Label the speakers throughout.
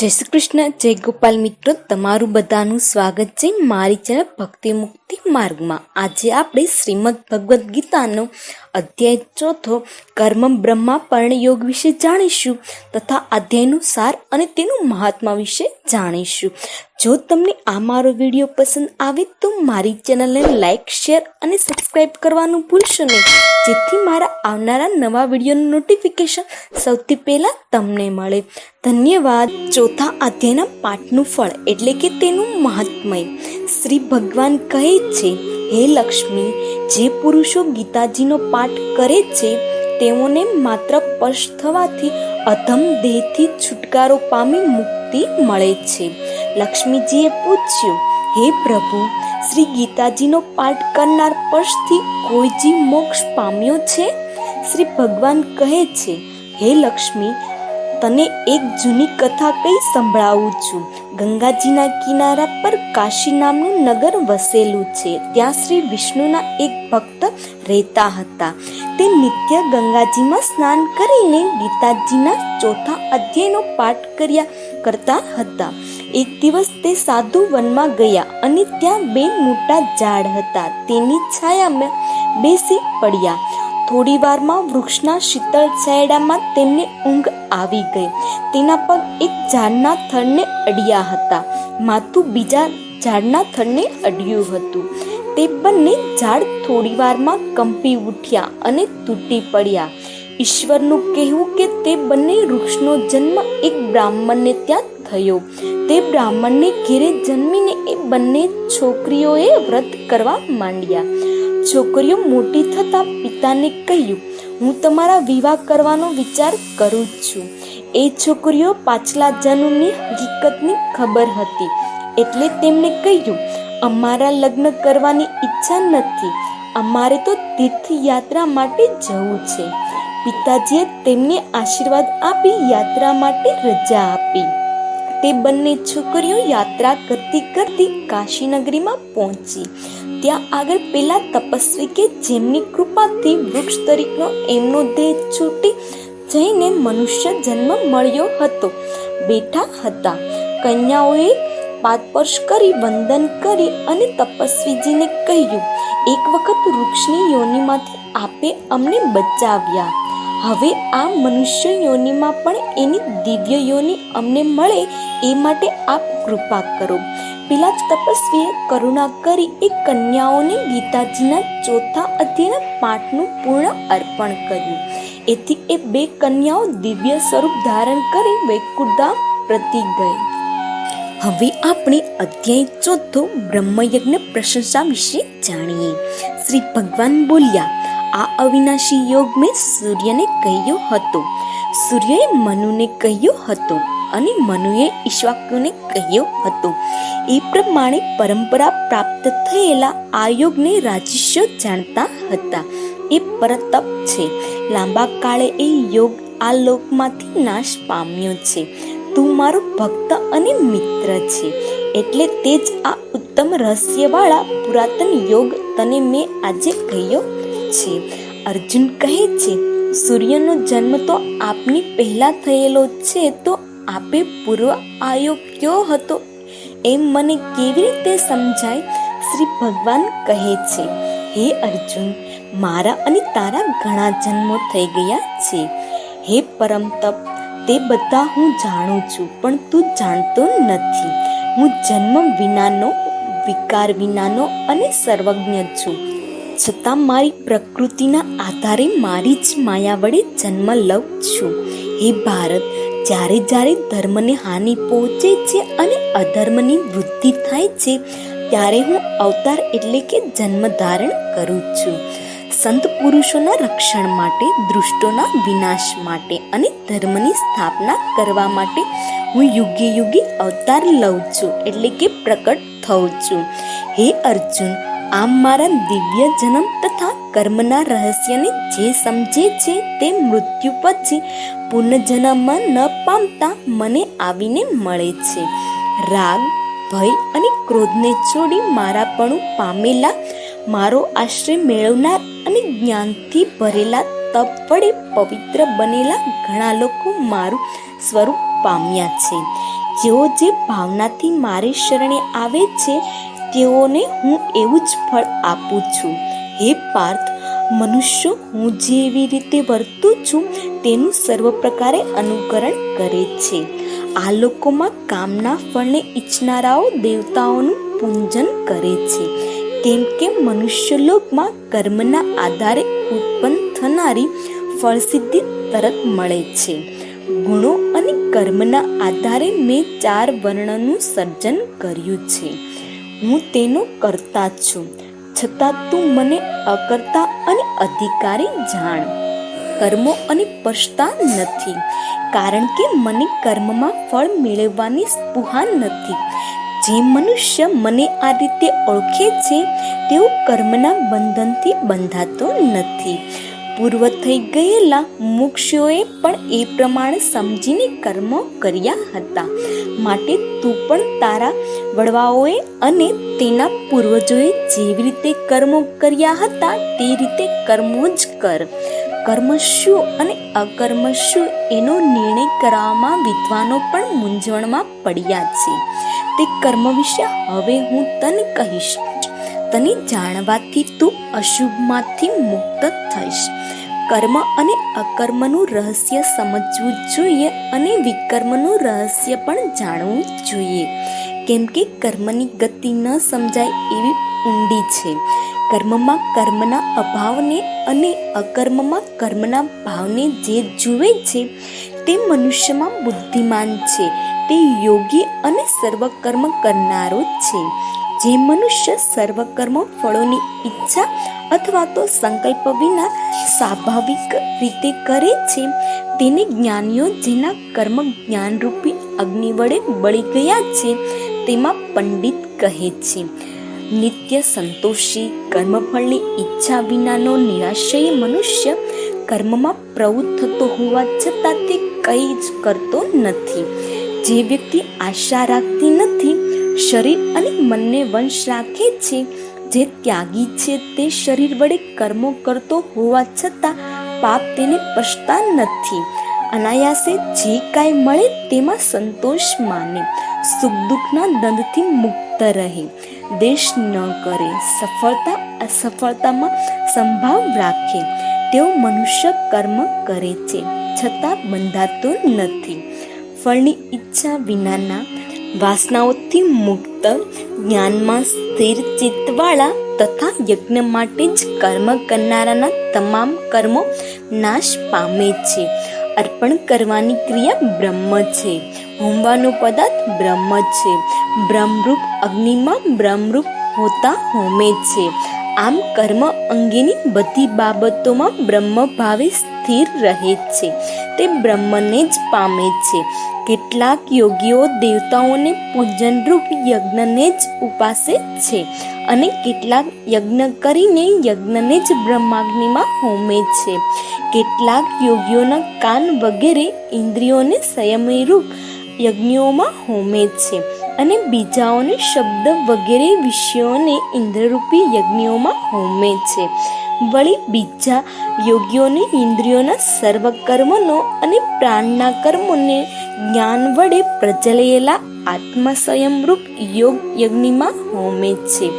Speaker 1: જય શ્રી કૃષ્ણ જય ગોપાલ મિત્રો, તમારું બધાનું સ્વાગત છે મારી ચેનલ ભક્તિ મુક્તિ માર્ગમાં. આજે આપણે શ્રીમદ ભગવદ્ ગીતાનો અધ્યાય ચોથો કર્મ બ્રહ્મા પર્ણ યોગ વિશે જાણીશું તથા અધ્યાયનું સાર અને તેનું મહાત્મા વિશે જાણીશું. જો તમને આ મારો વીડિયો પસંદ આવે તો મારી ચેનલને લાઇક શેર અને સબસ્ક્રાઈબ કરવાનું ભૂલશો નહીં. જેથી મારા આવનારા નવા વિડીયોનું નોટિફિકેશન સૌથી પહેલાં તમને મળે. ધન્યવાદ. ચોથા અધ્યાયના પાઠનું ફળ એટલે કે તેનું મહાત્મય. શ્રી ભગવાન કહે છે, હે લક્ષ્મી, જે પુરુષો ગીતાજીનો પાઠ કરે છે તેઓને માત્ર સ્પર્શ થવાથી અધમ દેહથી છુટકારો પામી મુક્તિ મળે છે. લક્ષ્મીજીએ પૂછ્યું, હે પ્રભુ, શ્રી ગીતાજીનો પાઠ કરનાર સ્પર્શથી કોઈ જીવ મોક્ષ પામ્યો છે? શ્રી ભગવાન કહે છે, હે લક્ષ્મી તને એક જૂની કથા કઈ સંભળાવું છું. ગંગાજીના કિનારા પર કાશી નામનું નગર વસેલું છે. ત્યાં શ્રી વિષ્ણુના એક ભક્ત રહેતા હતા. તે નિત્ય ગંગાજીમાં સ્નાન કરીને ગીતાજીના ચોથા અધ્યાયનો પાઠ કર્યા કરતા હતા. એક દિવસ તે સાધુ વનમાં ગયા અને ત્યાં બે મોટા ઝાડ હતા. તેની છાયામાં બેસી પડ્યા. થોડી વારમાં વૃક્ષના શીતળ છાયડામાં તેમને ઊંઘ આવી ગઈ. તેના પગ એક ઝાડના થડને અડ્યા હતા. માથું બીજા ઝાડના થડને અડ્યું હતું. તે બંને ઝાડ થોડી વારમાં કંપી ઉઠ્યા અને તૂટી પડ્યા. ઈશ્વરનું કહેવું કે તે બંને વૃક્ષનો જન્મ એક બ્રાહ્મણને ત્યાં થયો. તે બ્રાહ્મણને ઘેરે જન્મીને એ બંને છોકરીઓએ વ્રત કરવા માંડ્યા. છોકરીઓ મોટી થતાં પિતાને કહ્યું, હું તમારા વિવાહ કરવાનો વિચાર કરું છું. એ છોકરીઓ પાછલા જન્મની હકીકતની ખબર હતી. એટલે તેમણે કહ્યું, અમારા લગ્ન કરવાની ઈચ્છા નથી. અમારે તો તીર્થયાત્રા માટે જવું છે. પિતાજીએ તેમને આશીર્વાદ આપી યાત્રા માટે રજા આપી. તે બંને છોકરીઓ યાત્રા કરતી કરતી કાશીનગરીમાં પહોંચી. ત્યાં આગળ પેલા તપસ્વી કે જેમની કૃપાથી વૃક્ષ તરીકેનો એમનો દેહ છૂટી જઈને મનુષ્ય જન્મ મળ્યો હતો. બેઠા હતા. કન્યાઓએ પાદપર્શ કરી વંદન કરી અને તપસ્વીજીને કહ્યું, એક વખત વૃક્ષની યોનિમાંથી આપે અમને બચાવ્યા. હવે આ મનુષ્ય યોનિમાં પણ એની દિવ્ય યોનિ અમને મળે એ માટે આપ કૃપા કરો. પેલા તપસ્વીએ કરુણા કરી એ કન્યાઓને ગીતાજીના ચોથા અધ્યાયના પાઠનું પૂર્ણ અર્પણ કર્યું. એથી એ બે કન્યાઓ દિવ્ય સ્વરૂપ ધારણ કરી વૈકુંઠધામ પ્રતિ ગઈ. હવે આપણે અધ્યાય ચોથો બ્રહ્મયજ્ઞ પ્રશંસા વિશે જાણીએ. શ્રી ભગવાન બોલ્યા, આ અવિનાશી યોગ મેં સૂર્યને કહ્યું હતું. સૂર્યએ મનુને કહ્યું હતો. અને મનુએ ઈશ્વાકુને કહ્યો હતો. એ પ્રમાણે પરંપરા પ્રાપ્ત થયેલા આ યોગને રાજ્યો જાણતા હતા. એ પરતપ છે. લાંબા કાળે એ યોગ આ લોકમાંથી નાશ પામ્યો છે. તું મારો ભક્ત અને મિત્ર છે. એટલે તે જ આ ઉત્તમ રહસ્યવાળા પુરાતન યોગ તને મેં આજે કહ્યો છે. અર્જુન કહે છે, સૂર્યનો જન્મ તો આપની પહેલા થયેલો છે, તો આપે પૂર્વ આયો કયો હતો? એમ મને કેવી રીતે સમજાય? શ્રી ભગવાન કહે છે, હે અર્જુન, મારા અને તારા ઘણા જન્મો થઈ ગયા છે. હે પરમ તપ, તે બધા હું જાણું છું, પણ તું જાણતો નથી. હું જન્મ વિનાનો, વિકાર વિનાનો અને સર્વજ્ઞ છું. છતાં મારી પ્રકૃતિના આધારે મારી જ માયા વડે જન્મ લઉં છું. હે ભારત જ્યારે જ્યારે ધર્મને હાનિ પહોંચે છે અને અધર્મની વૃદ્ધિ થાય છે, ત્યારે હું અવતાર એટલે કે જન્મ ધારણ કરું છું. સંત પુરુષોના રક્ષણ માટે, દૃષ્ટોના વિનાશ માટે અને ધર્મની સ્થાપના કરવા માટે હું યુગે યુગે અવતાર લઉં છું, એટલે કે પ્રકટ થઉં છું. હે અર્જુન, આમ મારા દિવ્ય જન્મ તથા કર્મના રહસ્યને જે સમજે છે તે મૃત્યુ પછી પુનર્જન્મમાં ન પામતા મને આવીને મળે છે. રાગ, ભય અને ક્રોધને છોડી મારાપણું પામેલા, મારો આશ્રય મેળવનાર અને જ્ઞાનથી ભરેલા, તપ વડે પવિત્ર બનેલા ઘણા લોકો મારું સ્વરૂપ પામ્યા છે. જેઓ જે ભાવનાથી મારી શરણે આવે છે, તેઓને હું એવું જ ફળ આપું છું. હે પાર્થ, મનુષ્યો, હું જેવી રીતે વર્તું છું, તેનું સર્વ પ્રકારે અનુકરણ કરે છે. આ લોકોમાં કામના ફળને ઈચ્છનારાઓ દેવતાઓનું પૂજન કરે છે. કેમ કે મનુષ્ય લોકમાં કર્મના આધારે ઉત્પન્ન થનારી ફળસિદ્ધિ તરત મળે છે. ગુણો અને કર્મના આધારે મેં ચાર વર્ણનું સર્જન કર્યું છે. હું તેનો કરતા છું. છતાં તું મને અકર્તા અને અધિકારી જાણ. કર્મો અને પછતા નથી, કારણ કે મને કર્મમાં ફળ મેળવવાની સ્પુહા નથી. જે મનુષ્ય મને આ રીતે ઓળખે છે, તેઓ કર્મના બંધનથી બંધાતો નથી. પૂર્વ થઈ ગયેલા મુક્ષોએ પણ એ પ્રમાણે સમજીને કર્મો કર્યા હતા. માટે તું પણ તારા વડવાઓએ અને તેના પૂર્વજોએ જેવી રીતે કર્મો કર્યા હતા તે રીતે કર્મો જ કર. કર્મ શું અને અકર્મ શું એનો નિર્ણય કરવામાં વિદ્વાનો પણ મૂંઝવણમાં પડ્યા છે. તે કર્મ વિશે હવે હું તને કહીશ તને જાણવાથી તું અશુભમાંથી મુક્ત થઈશ. કર્મ અને અકર્મનું રહસ્ય સમજવું જોઈએ અને વિકર્મનું રહસ્ય પણ જાણવું જોઈએ. કેમ કે કર્મની ગતિ ન સમજાય એવી ઊંડી છે. કર્મમાં કર્મના અભાવને અને અકર્મમાં કર્મના ભાવને જે જુએ છે તે મનુષ્યમાં બુદ્ધિમાન છે. તે યોગી અને સર્વકર્મ કરનારો છે. જે મનુષ્ય સર્વકર્મ ફળોની ઈચ્છા અથવા તો સંકલ્પ વિના સ્વાભાવિક રીતે કરે છે, તેને જ્ઞાનીઓ જેના કર્મ જ્ઞાનરૂપી અગ્નિ વડે બળી ગયા છે, તેમાં પંડિત કહે છે, નિત્ય સંતોષી કર્મફળની ઈચ્છા વિનાનો નિરાશય મનુષ્ય કર્મમાં પ્રવૃત્ત થતો હોવા છતાં તે કંઈ જ કરતો નથી. જે વ્યક્તિ આશા રાખતી નથી શરીર અને મનને વંશ રાખે છે. જે ત્યાગી છે તે શરીર વડે કર્મો કરતો હોવા છતાં પાપ તેને પછતા નથી. અનાયાસે જે કાંઈ મળે તેમાં સંતોષ માને. સુખ દુઃખના દંડથી મુક્ત રહે. દેશ ન કરે, સફળતા અસફળતામાં સંભાવ રાખે. તેઓ મનુષ્ય કર્મ કરે છે, છતાં બંધાતો નથી. ફળની ઈચ્છા વિનાના વાસનાઓથી મુક્ત, જ્ઞાનમાં સ્થિર ચિત્તવાળા તથા યજ્ઞ માટે જ કર્મ કરનારાના તમામ કર્મો નાશ પામે છે. અર્પણ કરવાની ક્રિયા બ્રહ્મ છે. હોમવાનો પદાર્થ બ્રહ્મ છે. બ્રહ્મરૂપ અગ્નિમાં બ્રહ્મરૂપ હોતા હોમે છે. આમ કર્મ અંગેની બધી બાબતોમાં બ્રહ્મ ભાવે સ્થિર રહે છે. તે બ્રહ્મને જ પામે છે. કેટલાક યોગીઓ દેવતાઓને પૂજનરૂપ યજ્ઞને જ ઉપાસે છે અને કેટલાક યજ્ઞ કરીને યજ્ઞને જ બ્રહ્માગ્નિમાં હોમે છે. કેટલાક યોગીઓના કાન વગેરે ઇન્દ્રિયોને સંયમીરૂપ યજ્ઞોમાં હોમે છે અને બીજાઓને શબ્દ વગેરે વિષયોને ઇન્દ્રરૂપી યજ્ઞોમાં હોમે છે. વળી બીજા યોગીઓને ઇન્દ્રિયોના સર્વ કર્મનો અને પ્રાણના કર્મોને જ્ઞાન વડે પ્રચલેલા આત્મા સ્વયંરૂપ યોગ યજ્ઞમાં હોમે છે.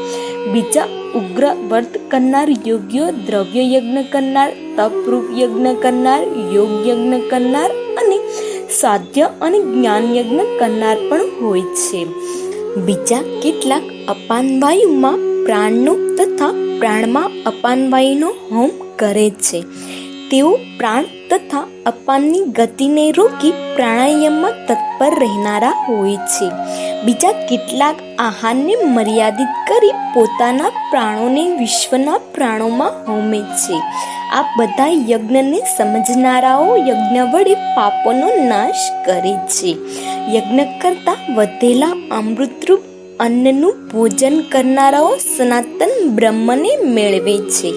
Speaker 1: બીજા ઉગ્ર વર્ત કરનાર યોગ્યો દ્રવ્ય યજ્ઞ કરનાર, તપરૂપ યજ્ઞ કરનાર, યોગ યજ્ઞ કરનાર અને સાધ્ય અને જ્ઞાન યજ્ઞ કરનાર પણ હોય છે. બીજા કેટલાક અપાન વાયુમાં પ્રાણનું તથા પ્રાણમાં અપાનવાયુનો હોમ કરે છે. તેઓ પ્રાણ તથા અપાનની ગતિને રોકી પ્રાણાયામમાં તત્પર રહેનારા હોય છે. બીજા કેટલાક આહારને મર્યાદિત કરી પોતાના પ્રાણોને વિશ્વના પ્રાણોમાં હોમે છે. આ બધા યજ્ઞને સમજનારાઓ યજ્ઞ વડે પાપોનો નાશ કરે છે. યજ્ઞ કરતાં વધેલા અમૃતરૂપ અન્નનું ભોજન કરનારાઓ સનાતન બ્રહ્મને મેળવે છે.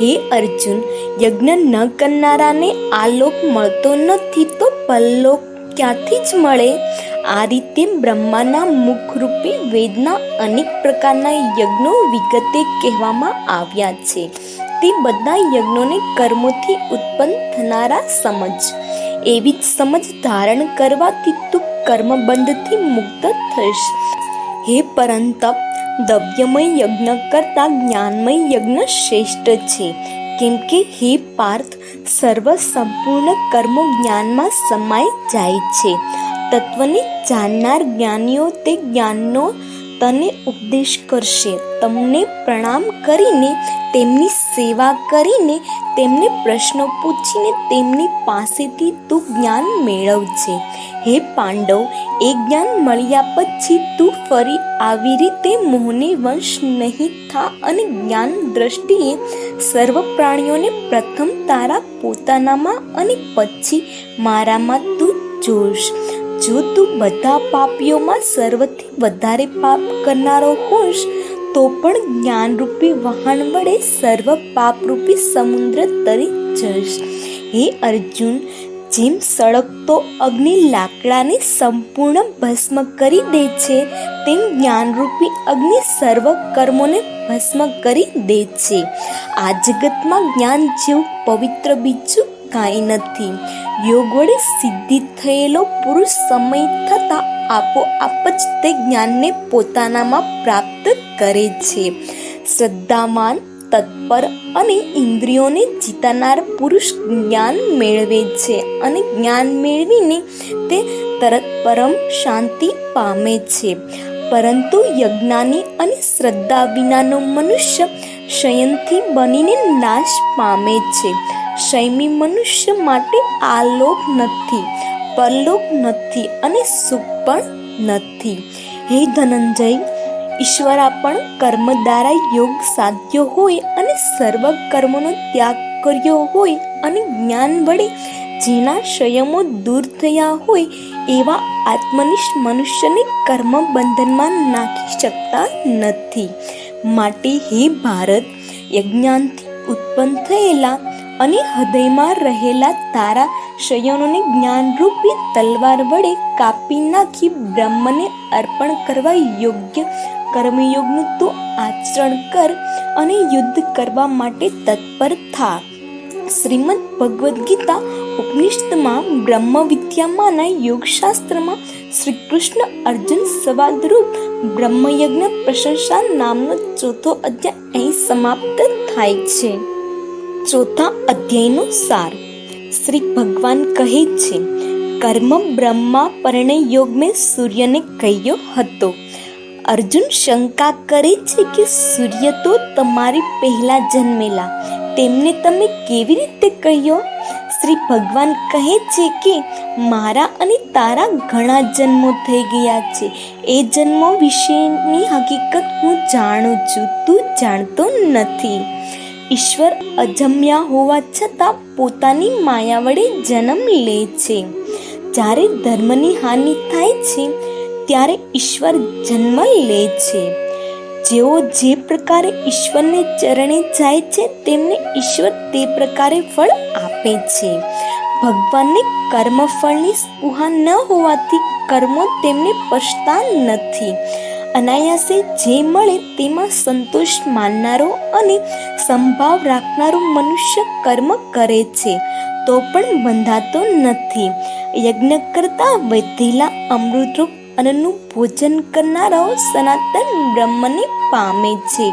Speaker 1: હે અર્જુન, યજ્ઞ ન કરનારાને આ લોક મળતો નથી તો પરલોક ક્યાંથી જ મળે? આ રીતે બ્રહ્માના મુખરૂપે વેદના અનેક પ્રકારના યજ્ઞો વિગતે કહેવામાં આવ્યા છે. તે બધા યજ્ઞોને કર્મોથી ઉત્પન્ન થનારા સમજ. એવી જ સમજ ધારણ કરવાથી તું કર્મબંધથી મુક્ત થઈશ. હે પરંતપ દવ્યમય યજ્ઞ કરતાં જ્ઞાનમય યજ્ઞ શ્રેષ્ઠ છે. કેમ કે હે પાર્થ, સર્વ સંપૂર્ણ કર્મો જ્ઞાનમાં સમાઈ જાય છે. તત્વને જાણનાર જ્ઞાનીઓ તે જ્ઞાનનો તને ઉપદેશ કરશે. તમને પ્રણામ કરીને, તેમની સેવા કરીને, તેમને પ્રશ્નો પૂછીને તેમની પાસેથી તું જ્ઞાન મેળવજે. હે પાંડવ, એ જ્ઞાન મળ્યા પછી તું ફરી આવી રીતે મોહને વંશ નહીં થા અને જ્ઞાન દ્રષ્ટિએ સર્વ પ્રાણીઓને પ્રથમ તારા પોતાનામાં અને પછી મારામાં તું જોશ. જો તું બધા પાપીઓમાં સર્વથી વધારે પાપ કરનારો હોશ, તો પણ જ્ઞાનરૂપી વહાણ વડે સર્વ પાપરૂપી સમુદ્ર તરી જશ હે અર્જુન, જેમ સળગતો અગ્નિ લાકડાને સંપૂર્ણ ભસ્મ કરી દે છે, તેમ જ્ઞાનરૂપી અગ્નિ સર્વ કર્મોને ભસ્મ કરી દે છે. આ જગતમાં જ્ઞાન જેવું પવિત્ર બીજું કાંઈ નથી. યોગ વડે સિદ્ધિ થયેલો પુરુષ સમય થતાં આપોઆપ જ તે જ્ઞાનને પોતાનામાં પ્રાપ્ત કરે છે. શ્રદ્ધામાન, તત્પર અને ઇન્દ્રિયોને જીતાનાર પુરુષ જ્ઞાન મેળવે છે અને જ્ઞાન મેળવીને તે તરત પરમ શાંતિ પામે છે. પરંતુ યજ્ઞાની અને શ્રદ્ધા વિનાનો મનુષ્ય શયનથી બનીને નાશ પામે છે. શૈમી મનુષ્ય માટે આલોક નથી, પરલોક નથી અને સુખ પણ નથી. હે ધનંજય ઈશ્વર પણ કર્મ દ્વારા યોગ સાધ્યો હોય અને સર્વ કર્મનો ત્યાગ કર્યો હોય અને જ્ઞાન વડે જેના સંયમો દૂર થયા હોય એવા આત્મનિષ્ઠ મનુષ્યને કર્મ બંધનમાં નાખી શકતા નથી. માટે હે ભારત યજ્ઞાનથી ઉત્પન્ન થયેલા અને હૃદયમાં રહેલા તારા શયનોને જ્ઞાનરૂપી તલવાર વડે કાપી નાખી બ્રહ્મને અર્પણ કરવા યોગ્ય કર્મયોગનું તું આચરણ કર અને યુદ્ધ કરવા માટે તત્પર થા. શ્રીમદ ભગવદ્ ગીતા ઉપનિષદમાં બ્રહ્મ વિદ્યામાંના યોગશાસ્ત્રમાં શ્રી કૃષ્ણ અર્જુન સંવાદરૂપ બ્રહ્મયજ્ઞ પ્રશંસા નામનો ચોથો અધ્યાય અહીં સમાપ્ત થાય છે. ચોથા અધ્યાયનો સાર. શ્રી ભગવાન કહે છે, કર્મ બ્રહ્મા પરણે યોગ મેં સૂર્યને કહ્યો હતો. અર્જુન શંકા કરે છે કે સૂર્ય તો તમારી પહેલા જન્મેલા. તેમને તમે કેવી રીતે કહ્યો? શ્રી ભગવાન કહે છે કે, મારા અને તારા ઘણા જન્મો થઈ ગયા છે. એ જન્મો વિશેની હકીકત હું જાણું છું. તું જાણતો નથી. ઈશ્વર અજમ્યા હોવા છતાં પોતાની માયા વડે જન્મ લે છે. જ્યારે ધર્મની હાનિ થાય છે, ત્યારે ઈશ્વર જન્મ લે છે. જેઓ જે પ્રકારે ઈશ્વરને ચરણે જાય છે, તેમને ઈશ્વર તે પ્રકારે ફળ આપે છે. ભગવાનને કર્મફળની સ્પૃહા ન હોવાથી કર્મો તેમને પછતા નથી. અનાયાસે જે મળે તેમાં સંતોષ માનનારો અને સંભાવ રાખનારો મનુષ્ય કર્મ કરે છે, તો પણ બંધાતો નથી. યજ્ઞ કરતા વધેલા અમૃતરૂપ અન્નનું ભોજન કરનારાઓ સનાતન બ્રહ્મને પામે છે.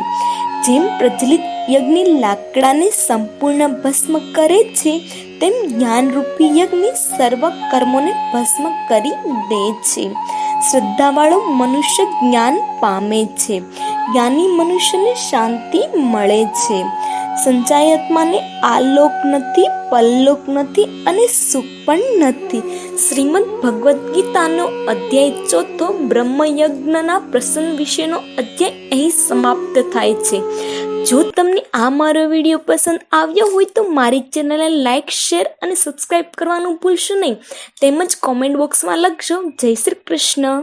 Speaker 1: જેમ પ્રચલિત યજ્ઞ લાકડાને સંપૂર્ણ ભસ્મ કરે છે, તેમ જ્ઞાનરૂપી યજ્ઞ સર્વ કર્મોને ભસ્મ કરી દે છે. શ્રદ્ધાવાળો મનુષ્ય જ્ઞાન પામે છે. જ્ઞાની મનુષ્યને શાંતિ મળે છે. સંચાયતમાને આલોક નથી પલ્લોક નથી અને સુખ પણ નથી. શ્રીમદ ભગવદ્ ગીતાનો અધ્યાય ચોથો બ્રહ્મયજ્ઞના પ્રસંગ વિશેનો અધ્યાય અહીં સમાપ્ત થાય છે. જો તમને આ મારો વીડિયો પસંદ આવ્યો હોય તો મારી ચેનલને લાઇક શેર અને સબસ્ક્રાઈબ કરવાનું ભૂલશો નહીં. તેમજ કોમેન્ટ બોક્સમાં લખજો. જય શ્રી કૃષ્ણ.